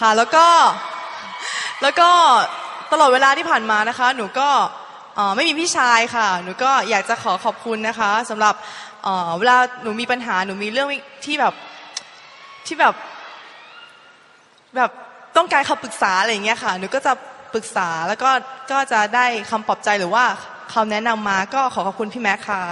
ค่ะ แล้วก็แล้วก็ตลอดเวลาที่ผ่านมานะคะ หนูก็ไม่มีพี่ชายค่ะ หนูก็อยากจะขอขอบคุณนะคะสำหรับเวลาหนูมีปัญหาหนูมีเรื่องที่แบบที่แบบแบบต้องการคำปรึกษาอะไรอย่างเงี้ยค่ะ หนูก็จะปรึกษาแล้วก็ก็จะได้คำปลอบใจหรือว่าคำแนะนำมาก็ขอขอบคุณพี่แม็กค่ะ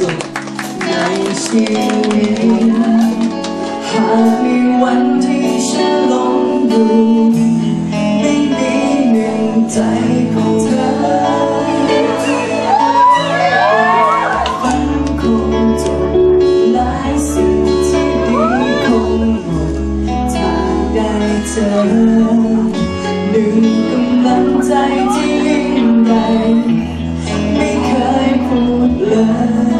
สุดในชีวิตหากมีวันที่ฉันลงดูไม่มีหนึ่งใจของเธอมันคงจบหลายสิ่งที่ดีคงหมดถ้าได้เจอหนึ่งกำลังใจที่ยิ่งใหญ่ไ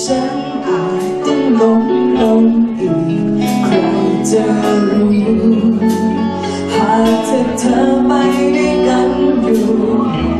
ฉันอาจต้องลงลงอีกใครจะรู้หากเธอเธอไปด้วยกันอยู่